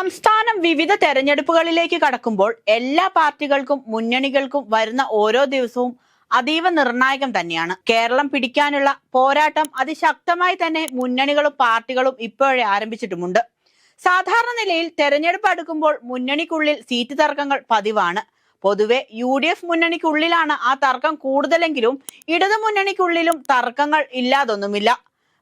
സംസ്ഥാനം വിവിധ തെരഞ്ഞെടുപ്പുകളിലേക്ക് കടക്കുമ്പോൾ എല്ലാ പാർട്ടികൾക്കും മുന്നണികൾക്കും വരുന്ന ഓരോ ദിവസവും അതീവ നിർണായകം തന്നെയാണ്. കേരളം പിടിക്കാനുള്ള പോരാട്ടം അതിശക്തമായി തന്നെ മുന്നണികളും പാർട്ടികളും ഇപ്പോഴേ ആരംഭിച്ചിട്ടുമുണ്ട്. സാധാരണ നിലയിൽ തെരഞ്ഞെടുപ്പ് അടുക്കുമ്പോൾ മുന്നണിക്കുള്ളിൽ സീറ്റ് തർക്കങ്ങൾ പതിവാണ്. പൊതുവെ യു ഡി എഫ് മുന്നണിക്കുള്ളിലാണ് ആ തർക്കം കൂടുതലെങ്കിലും ഇടതു മുന്നണിക്കുള്ളിലും തർക്കങ്ങൾ ഇല്ലാതൊന്നുമില്ല.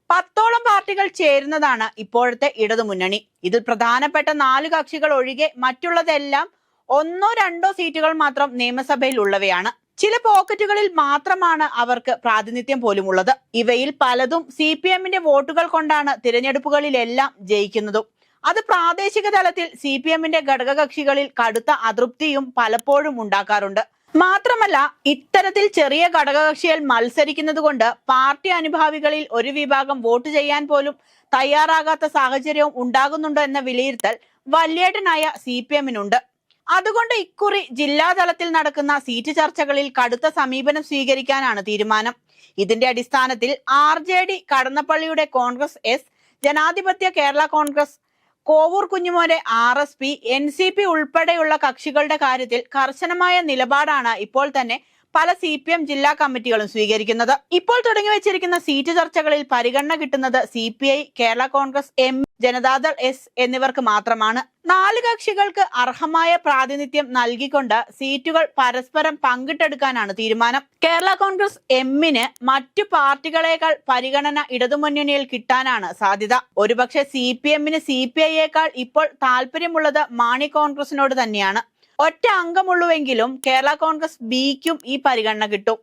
പത്തോളം പാർട്ടികൾ ചേരുന്നതാണ് ഇപ്പോഴത്തെ ഇടതുമുന്നണി ഇതിൽ പ്രധാനപ്പെട്ട നാല് കക്ഷികൾ ഒഴികെ മറ്റുള്ളതെല്ലാം ഒന്നോ രണ്ടോ സീറ്റുകൾ മാത്രം നിയമസഭയിൽ ഉള്ളവയാണ്. ചില പോക്കറ്റുകളിൽ മാത്രമാണ് അവർക്ക് പ്രാതിനിധ്യം പോലും ഉള്ളത് ഇവയിൽ പലതും സി പി എമ്മിന്റെ വോട്ടുകൾ കൊണ്ടാണ് തിരഞ്ഞെടുപ്പുകളിലെല്ലാം ജയിക്കുന്നതും. അത് പ്രാദേശിക തലത്തിൽ സി പി എമ്മിന്റെ ഘടകകക്ഷികളിൽ കടുത്ത അതൃപ്തിയും പലപ്പോഴും ഉണ്ടാക്കാറുണ്ട്. മാത്രമല്ല ഇത്തരത്തിൽ ചെറിയ ഘടകകക്ഷികൾ മത്സരിക്കുന്നത് കൊണ്ട് പാർട്ടി അനുഭാവികളിൽ ഒരു വിഭാഗം വോട്ട് ചെയ്യാൻ പോലും തയ്യാറാകാത്ത സാഹചര്യവും ഉണ്ടാകുന്നുണ്ടോ എന്ന വിലയിരുത്തൽ വല്യേട്ടനായ സി പി എമ്മിനുണ്ട്. അതുകൊണ്ട് ഇക്കുറി ജില്ലാതലത്തിൽ നടക്കുന്ന സീറ്റ് ചർച്ചകളിൽ കടുത്ത സമീപനം സ്വീകരിക്കാനാണ് തീരുമാനം. ഇതിന്റെ അടിസ്ഥാനത്തിൽ ആർ ജെ ഡി കടന്നപ്പള്ളിയുടെ കോൺഗ്രസ് എസ് ജനാധിപത്യ Kerala Congress Kovoor കുഞ്ഞുമോനെ R S P N C P ഉൾപ്പെടെയുള്ള കക്ഷികളുടെ കാര്യത്തിൽ കർശനമായ നിലപാടാണ് ഇപ്പോൾ തന്നെ പല സി പി എം ജില്ലാ കമ്മിറ്റികളും സ്വീകരിക്കുന്നത്. ഇപ്പോൾ തുടങ്ങി വെച്ചിരിക്കുന്ന സീറ്റ് ചർച്ചകളിൽ പരിഗണന കിട്ടുന്നത് C P I Kerala Congress M Janata Dal S എന്നിവർക്ക് മാത്രമാണ്. നാല് കക്ഷികൾക്ക് അർഹമായ പ്രാതിനിധ്യം നൽകിക്കൊണ്ട് സീറ്റുകൾ പരസ്പരം പങ്കിട്ടെടുക്കാനാണ് തീരുമാനം. കേരള കോൺഗ്രസ് എമ്മിന് മറ്റു പാർട്ടികളെക്കാൾ പരിഗണന ഇടതുമുന്നണിയിൽ കിട്ടാനാണ് സാധ്യത. ഒരുപക്ഷെ സി പി എമ്മിന് സി പി ഐയേക്കാൾ ഇപ്പോൾ താല്പര്യമുള്ളത് മാണി കോൺഗ്രസിനോട് തന്നെയാണ്. ഒറ്റ അംഗമുള്ളുവെങ്കിലും കേരള കോൺഗ്രസ് ബിക്കും ഈ പരിഗണന കിട്ടും.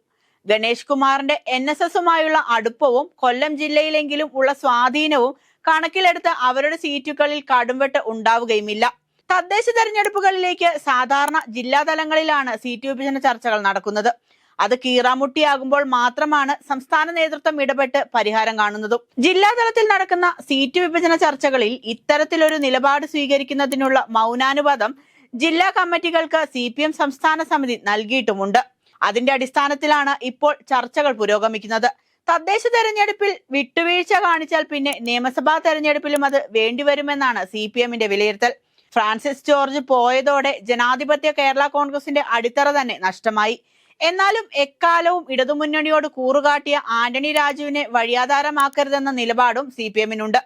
ഗണേഷ് കുമാറിന്റെ എൻ എസ് എസുമായുള്ള അടുപ്പവും കൊല്ലം ജില്ലയിലെങ്കിലും ഉള്ള സ്വാധീനവും കണക്കിലെടുത്ത് അവരുടെ സീറ്റുകളിൽ കടുംവെട്ട് ഉണ്ടാവുകയുമില്ല. തദ്ദേശ തെരഞ്ഞെടുപ്പുകളിലേക്ക് സാധാരണ ജില്ലാ തലങ്ങളിലാണ് സീറ്റ് വിഭജന ചർച്ചകൾ നടക്കുന്നത്. അത് കീറാമുട്ടിയാകുമ്പോൾ മാത്രമാണ് സംസ്ഥാന നേതൃത്വം ഇടപെട്ട് പരിഹാരം കാണുന്നതും. ജില്ലാതലത്തിൽ നടക്കുന്ന സീറ്റ് വിഭജന ചർച്ചകളിൽ ഇത്തരത്തിലൊരു നിലപാട് സ്വീകരിക്കുന്നതിനുള്ള മൗനാനുവാദം ജില്ലാ കമ്മിറ്റികൾക്ക് സി പി എം സംസ്ഥാന സമിതി നൽകിയിട്ടുമുണ്ട്. അതിന്റെ അടിസ്ഥാനത്തിലാണ് ഇപ്പോൾ ചർച്ചകൾ പുരോഗമിക്കുന്നത്. തദ്ദേശ തെരഞ്ഞെടുപ്പിൽ വിട്ടുവീഴ്ച കാണിച്ചാൽ പിന്നെ നിയമസഭാ തെരഞ്ഞെടുപ്പിലും അത് വേണ്ടിവരുമെന്നാണ് സി പി എമ്മിന്റെ വിലയിരുത്തൽ. ഫ്രാൻസിസ് ജോർജ് പോയതോടെ ജനാധിപത്യ കേരള കോൺഗ്രസിന്റെ അടിത്തറ തന്നെ നഷ്ടമായി. എന്നാലും എക്കാലവും ഇടതുമുന്നണിയോട് കൂറുകാട്ടിയ ആന്റണി രാജുവിനെ വഴിയാധാരമാക്കരുതെന്ന നിലപാടും സി പി എമ്മിനുണ്ട്.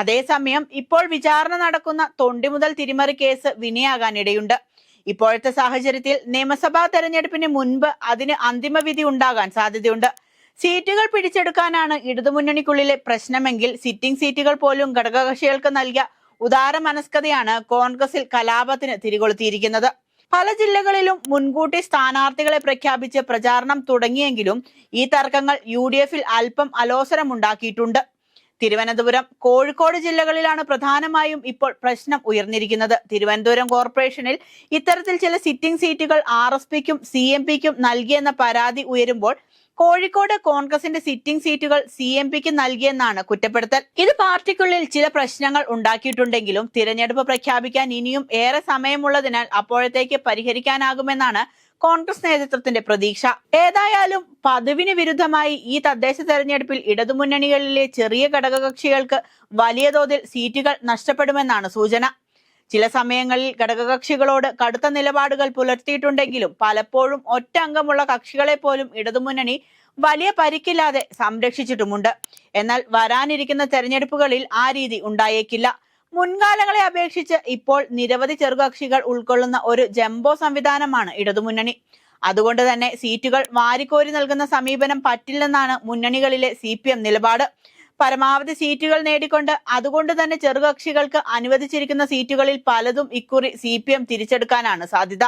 അതേസമയം ഇപ്പോൾ വിചാരണ നടക്കുന്ന തൊണ്ടി മുതൽ തിരിമറി കേസ് വിനയാകാനിടയുണ്ട്. ഇപ്പോഴത്തെ സാഹചര്യത്തിൽ നിയമസഭാ തെരഞ്ഞെടുപ്പിന് മുൻപ് അതിന് അന്തിമവിധി ഉണ്ടാകാൻ സാധ്യതയുണ്ട്. സീറ്റുകൾ പിടിച്ചെടുക്കാനാണ് ഇടതുമുന്നണിക്കുള്ളിലെ പ്രശ്നമെങ്കിൽ സിറ്റിംഗ് സീറ്റുകൾ പോലും ഘടകകക്ഷികൾക്ക് നൽകിയ ഉദാര മനസ്കതയാണ് കോൺഗ്രസിൽ കലാപത്തിന് തിരികൊളുത്തിയിരിക്കുന്നത്. പല ജില്ലകളിലും മുൻകൂട്ടി സ്ഥാനാർത്ഥികളെ പ്രഖ്യാപിച്ച് പ്രചാരണം തുടങ്ങിയെങ്കിലും ഈ തർക്കങ്ങൾ യു ഡി എഫിൽ അല്പം അലോസരമുണ്ടാക്കിയിട്ടുണ്ട്. തിരുവനന്തപുരം കോഴിക്കോട് ജില്ലകളിലാണ് പ്രധാനമായും ഇപ്പോൾ പ്രശ്നം ഉയർന്നിരിക്കുന്നത്. തിരുവനന്തപുരം കോർപ്പറേഷനിൽ ഇത്തരത്തിൽ ചില സിറ്റിംഗ് സീറ്റുകൾ ആർ എസ് പിക്കും സി എം പിക്കും നൽകിയെന്ന പരാതി ഉയരുമ്പോൾ കോഴിക്കോട് കോൺഗ്രസിന്റെ സിറ്റിംഗ് സീറ്റുകൾ സി എം പിക്ക് നൽകിയെന്നാണ് കുറ്റപ്പെടുത്തൽ. ഇത് പാർട്ടിക്കുള്ളിൽ ചില പ്രശ്നങ്ങൾ ഉണ്ടാക്കിയിട്ടുണ്ടെങ്കിലും തിരഞ്ഞെടുപ്പ് പ്രഖ്യാപിക്കാൻ ഇനിയും ഏറെ സമയമുള്ളതിനാൽ അപ്പോഴത്തേക്ക് പരിഹരിക്കാനാകുമെന്നാണ് കോൺഗ്രസ് നേതൃത്വത്തിന്റെ പ്രതീക്ഷ. ഏതായാലും പതിവിന് വിരുദ്ധമായി ഈ തദ്ദേശ തെരഞ്ഞെടുപ്പിൽ ഇടതുമുന്നണികളിലെ ചെറിയ ഘടകകക്ഷികൾക്ക് വലിയ തോതിൽ സീറ്റുകൾ നഷ്ടപ്പെടുമെന്നാണ് സൂചന. ചില സമയങ്ങളിൽ ഘടകകക്ഷികളോട് കടുത്ത നിലപാടുകൾ പുലർത്തിയിട്ടുണ്ടെങ്കിലും പലപ്പോഴും ഒറ്റ അംഗമുള്ള കക്ഷികളെ പോലും ഇടതുമുന്നണി വലിയ പരിക്കില്ലാതെ സംരക്ഷിച്ചിട്ടുമുണ്ട്. എന്നാൽ വരാനിരിക്കുന്ന തെരഞ്ഞെടുപ്പുകളിൽ ആ രീതി ഉണ്ടായേക്കില്ല. മുൻകാലങ്ങളെ അപേക്ഷിച്ച് ഇപ്പോൾ നിരവധി ചെറുകക്ഷികൾ ഉൾക്കൊള്ളുന്ന ഒരു ജംബോ സംവിധാനമാണ് ഇടതുമുന്നണി. അതുകൊണ്ട് തന്നെ സീറ്റുകൾ വാരിക്കോരി നൽകുന്ന സമീപനം പറ്റില്ലെന്നാണ് മുന്നണികളിലെ സി നിലപാട്. പരമാവധി സീറ്റുകൾ നേടിക്കൊണ്ട് അതുകൊണ്ട് തന്നെ ചെറുകക്ഷികൾക്ക് അനുവദിച്ചിരിക്കുന്ന സീറ്റുകളിൽ പലതും ഇക്കുറി സി തിരിച്ചെടുക്കാനാണ് സാധ്യത.